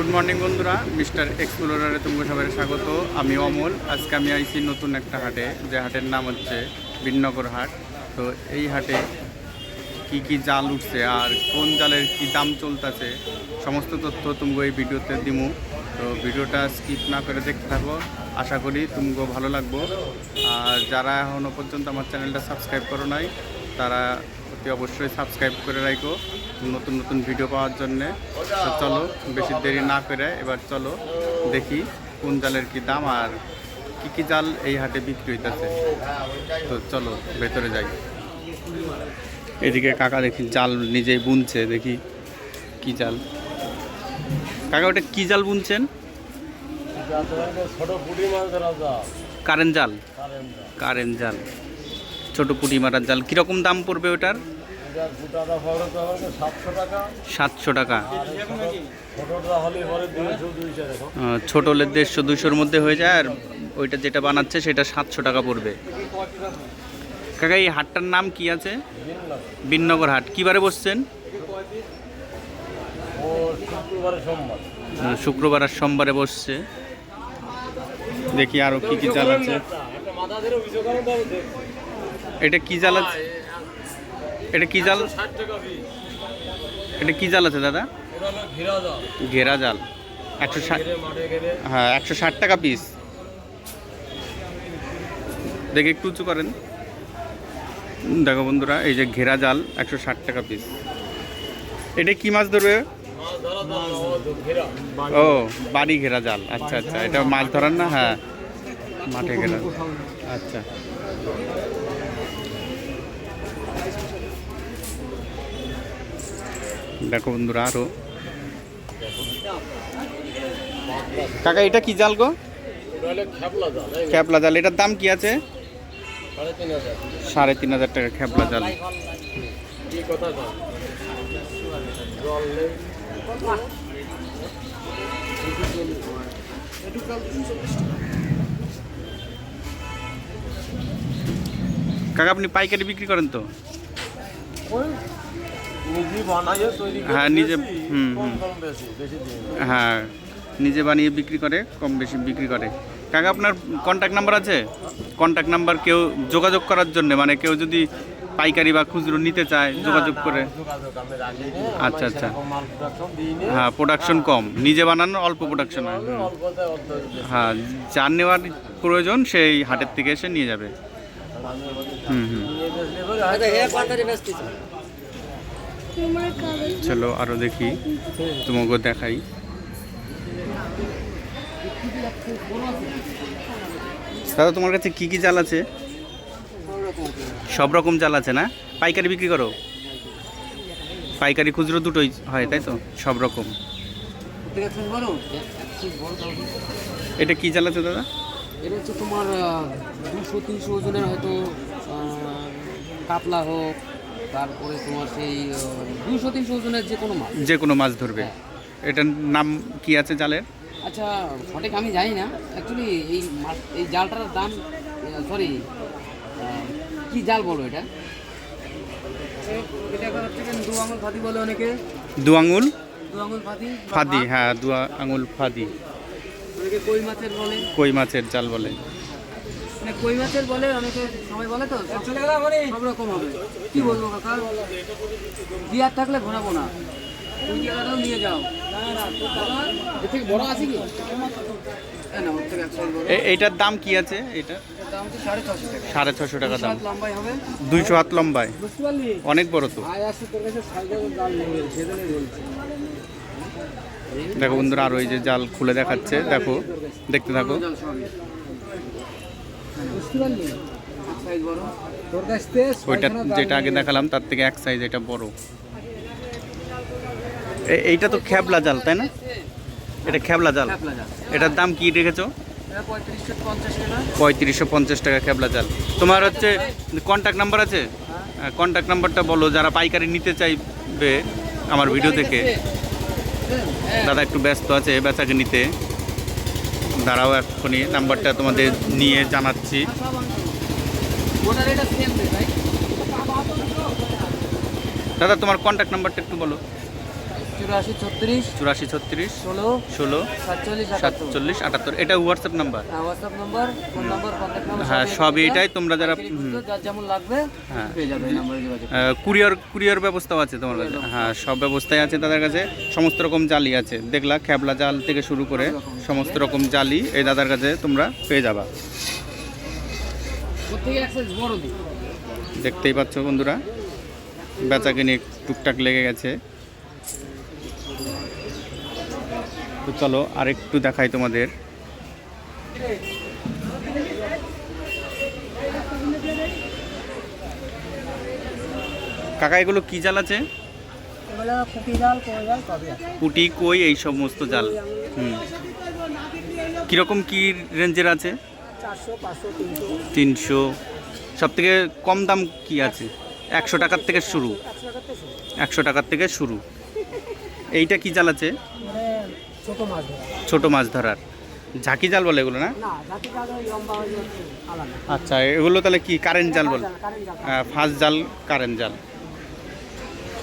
Good morning বন্ধুরা। Mister এক্সপ্লোরারে তোমাকে সবাই স্বাগত। আমি অমল। আজকে আমি আইছি নতুন একটা হাটে, যে হাটের নাম হচ্ছে বিননগর হাট। তো এই হাটে কি কি জাল উঠছে আর কোন জালের কি দাম চলতেছে, সমস্ত তথ্য তুমি এই ভিডিওতে দিমু। তো ভিডিওটা স্কিপ না করে দেখতে থাকো। আশা করি তুমগো ভালো লাগবো। আর যারা এখনও পর্যন্ত আমার চ্যানেলটা সাবস্ক্রাইব করো নাই, তারা অতি অবশ্যই সাবস্ক্রাইব করে রাখো। নতুন নতুন ভিডিও পাওয়ার জন্যে। চলো, বেশি দেরি না করে এবার চলো দেখি কোন জালের কি দাম আর কি কি জাল এই হাটে বিক্রি হইতেছে। তো চলো, ভেতরে যাই। এদিকে কাকা দেখি জাল নিজেই বুনছে, দেখি কি জাল। কাকা, ওটা কি জাল বুনছেন? কারেন্ট জাল। কারেন্ট জাল। ছোট পুঁটি মারার জাল। কীরকম দাম পড়বে ওটার? সাতশো টাকা। ছোট- হলে দেড়শো দুশোর মধ্যে হয়ে যায় আর ওইটা যেটা বানাচ্ছে সেটা সাতশো টাকা পড়বে। কাকা এই হাটটার নাম কি আছে? বিননগর হাট। কিবারে বসছেন? শুক্রবারে আর সোমবারে বসছে। দেখি আরও কি কি জাল আছে এটা কি জাল আছে এটা কি জাল? এটা কি জাল আছে দাদা? ঘিরা জাল। একশো ষাট হ্যাঁ একশো ষাট টাকা পিস দেখে একটু উঁচু করেন। দেখো বন্ধুরা, এই যে ঘেরা জাল, একশো ষাট টাকা পিস এটা কি মাছ ধরবে? ও, বাড়ি ঘেরা জাল। আচ্ছা আচ্ছা এটা মাছ ধরার না? হ্যাঁ। মাঠে ঘেরা আচ্ছা। দেখো বন্ধুরা আরও। কাকা, এটা কি জাল গো? খ্যাপলা জাল। এটার দাম কি আছে? সাড়ে তিন হাজার টাকা খ্যাপলা জাল। কাকা, আপনি পাইকারি বিক্রি করেন তো? হ্যাঁ, নিজে- হুম, হুম। কম বেশি বেশি দিন না। হ্যাঁ নিজে বানিয়ে বিক্রি করে কম বেশি বিক্রি করে কাকা আপনার কন্ট্যাক্ট নাম্বার আছে কন্ট্যাক্ট নাম্বার কেউ যোগাযোগ করার জন্য মানে কেউ যদি পাইকারি বা খুচরো নিতে চায় যোগাযোগ করে। আচ্ছা, আচ্ছা। হ্যাঁ প্রোডাকশন কম নিজে বানানো অল্প প্রোডাকশন হয়। হ্যাঁ যার নেওয়ার প্রয়োজন সেই হাটের থেকে এসে নিয়ে যাবে হুম হুম নিয়ে বেচলে পরে হয়তো চলো আরও দেখি তোমাকে দেখাই। দাদা, তোমার কাছে কি কি জাল আছে? সব রকম জাল আছে না? পাইকারি বিক্রি করো? পাইকারি খুচরো দুটোই হয়, তাই তো? সব রকম। এটা কি জাল আছে, দাদা? এটা হচ্ছে তোমার দুশো, তিনশো ওজনের হয়তো কাতলা হোক তারপরে তোমার সেই দুশো তিনশো ওজনের যে কোনো মাছ। যে কোনো মাছ ধরবে। এটার নাম কি আছে জালের? আচ্ছা সঠিক আমি জানি না। অ্যাকচুয়ালি এই মাছ এই জালটার দাম সরি কি জাল বলো এটা? এটা হচ্ছে দু আঙুল ফাঁদি বলে অনেকে। দু আঙুল? দু আঙুল ফাঁদি ফাদি হ্যাঁ দু আঙুল ফাদি। অনেকে কই মাছের বলে। কই মাছের জাল বলে। মানে কই মাছের বলে অনেকে সবাই বলে তো সব রকম হবে। কি বলব কাকা? বিয়ার থাকলে ঘোরাবো না। ওই জায়গাটাও নিয়ে যাও। থেকে বড় আছে কি? এইটার দাম কি আছে? এটা? সাড়ে ছশো টাকা। দাম। দুইশো হাত লম্বায় অনেক বড় তো। দেখো বন্ধুরা আর ওই যে জাল খুলে দেখাচ্ছে দেখো দেখতে থাকো জাল সবই বুঝতে পারলি এক সাইজ বড় তোর কাছ থেকে ওইটা যেটা আগে দেখালাম তার থেকে এক সাইজ এটা বড়। এইটা তো খ্যাবলা জাল তাই না? এটা খ্যাবলা জাল। এটার দাম কি রেখেছো? পঁয়ত্রিশশো পঞ্চাশ টাকা। খ্যাবলা জাল। তোমার হচ্ছে কন্ট্যাক্ট নাম্বার আছে? কন্ট্যাক্ট নাম্বারটা বলো যারা পাইকারি নিতে চাইবে আমার ভিডিও থেকে হ্যাঁ দাদা একটু ব্যস্ত আছে বেচাকে নিতে। দাঁড়াও এক্ষুনি নাম্বারটা তোমাদের নিয়ে জানাচ্ছি। দাদা তোমার কন্ট্যাক্ট নাম্বারটা একটু বলো। চুরাশি ছত্রিশ চুরাশি ছত্রিশ ষোলো ষোলো সাতচল্লিশ সাতচল্লিশ আটাত্তর। এটা WhatsApp number WhatsApp number phone number contact number হ্যাঁ সবই এটাই। তোমরা যারা যার যেমন লাগবে হ্যাঁ। পেয়ে যাবে কুরিয়ার কুরিয়ার ব্যবস্থাও আছে তোমার কাছে? হ্যাঁ সব ব্যবস্থাই আছে তাদের কাছে। সমস্ত রকম জালি আছে। দেখলা খেবলা জাল থেকে শুরু করে সমস্ত রকম জালি। এই দাদার কাছে তোমরা পেয়ে যাবা। দেখতেই পাচ্ছ বন্ধুরা বেচা কিনে টুকটাক লেগে গেছে। তো চলো আরেকটু দেখাই তোমাদের। কাকা এগুলো কি জাল আছে? পুটি কই এই সমস্ত জাল। হুম। কীরকম কি রেঞ্জের আছে? তিনশো। সব থেকে কম দাম কি আছে? একশো টাকার থেকে শুরু। একশো টাকার থেকে শুরু। এইটা কি জাল আছে? ছোটো মাছ ধরা। ছোট মাছ ধরার। ঝাঁকি জাল বলে এগুলো না? হয়ে আচ্ছা এগুলো তাহলে কি কারেন্ট জাল বলে? জাল ফার্স্ট জাল। কারেন্ট জাল।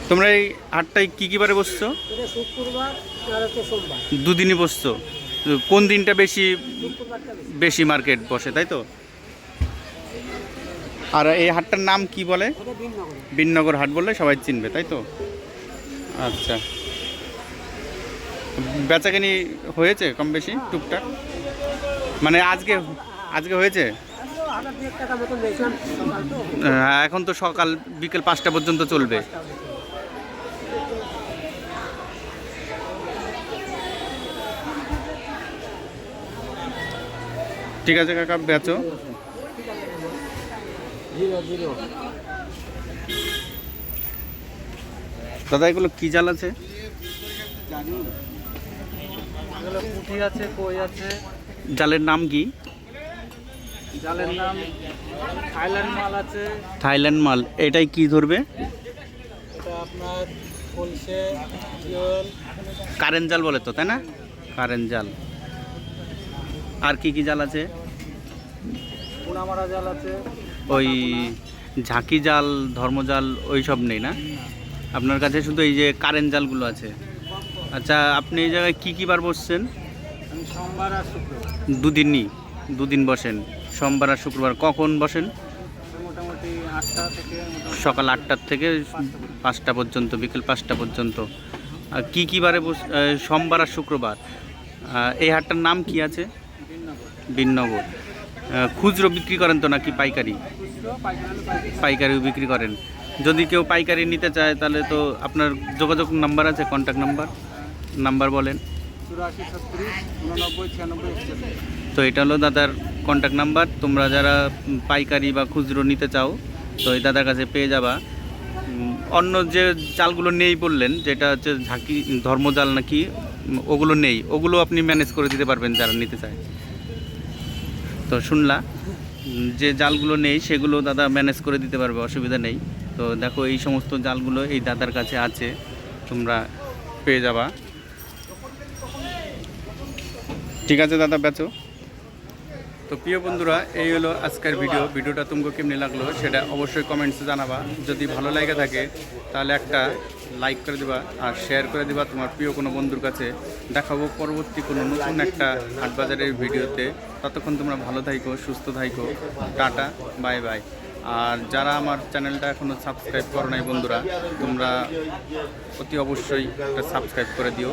তোমরা এই হাটটায় কী কী বারে বসছো? দুদিনই বসছো। কোন দিনটা বেশি বেশি। মার্কেট বসে তাই তো? আর এই হাটটার নাম কি বলে? বিননগর হাট বললে সবাই চিনবে তাই তো? আচ্ছা। বেচাকেনি হয়েছে কম বেশি টুকটাক? মানে আজকে আজকে হয়েছে? হ্যাঁ, এখন তো সকাল বিকেল পাঁচটা পর্যন্ত চলবে। ঠিক আছে কাকা বেচো। দাদা এগুলো কি জাল আছে? পুঁটি আছে কই আছে? জালের নাম কি? জালের নাম থাইল্যান্ড মাল আছে। থাইল্যান্ড মাল এটাই কি ধরবে? এটা আপনার কলসে কারেন্ট জাল বলে তো তাই না? কারেন্ট জাল। আর কি কি জাল আছে? পোনামারা জাল আছে। ওই ঝাঁকি জাল ধর্মজাল ওই সব নেই না? আপনার কাছে শুধু এই যে কারেন্ট জালগুলো আছে। আচ্ছা আপনি এই জায়গায় কী কী বার বসছেন? আমি সোমবার আর শুক্রবার। দুদিনই দুদিন বসেন। সোমবার আর শুক্রবার কখন বসেন? মোটামুটি আটটা থেকে সকাল আটটার থেকে পাঁচটা পর্যন্ত বিকেল পাঁচটা পর্যন্ত। আর কী কী বারে বস সোমবার আর শুক্রবার? এই হাটটার নাম কি আছে? বিননগর। খুচরো বিক্রি করেন তো নাকি পাইকারি? পাইকারি পাইকারি। পাইকারিও বিক্রি করেন। যদি কেউ পাইকারি নিতে চায় তাহলে তো আপনার যোগাযোগ নাম্বার আছে কন্ট্যাক্ট নাম্বার? নাম্বার বলেন। তো এটা হলো দাদার কন্ট্যাক্ট নাম্বার তোমরা যারা পাইকারি বা খুচরো নিতে চাও তো এই দাদার কাছে পেয়ে যাবা। অন্য যে জালগুলো নেই বললেন যেটা হচ্ছে ঝাঁকি ধর্মজাল নাকি ওগুলো নেই। ওগুলো আপনি ম্যানেজ করে দিতে পারবেন যারা নিতে চায়। তো শুনলা যে জালগুলো নেই সেগুলো দাদা ম্যানেজ করে দিতে পারবে অসুবিধা নেই। তো দেখো এই সমস্ত জালগুলো এই দাদার কাছে আছে তোমরা পেয়ে যাবা। ঠিক আছে, দাদা, বেচো। তো প্রিয় বন্ধুরা, এই হলো আজকের ভিডিও। ভিডিওটা তোমাকে কেমনি লাগল সেটা অবশ্যই কমেন্টসে জানাবা। যদি ভালো লাগে থাকে, তাহলে একটা লাইক করে দিবা আর শেয়ার করে দিবা তোমার প্রিয় কোনো বন্ধুর কাছে। দেখাবো পরবর্তী কোনো নতুন একটা হাটবাজারের ভিডিওতে। ততক্ষণ তোমরা ভালো থাইকো, সুস্থ থাইকো। টাটা বাই বাই আর যারা আমার চ্যানেলটা এখনও সাবস্ক্রাইব করো নাই বন্ধুরা, তোমরা অতি অবশ্যই একটা সাবস্ক্রাইব করে দিও।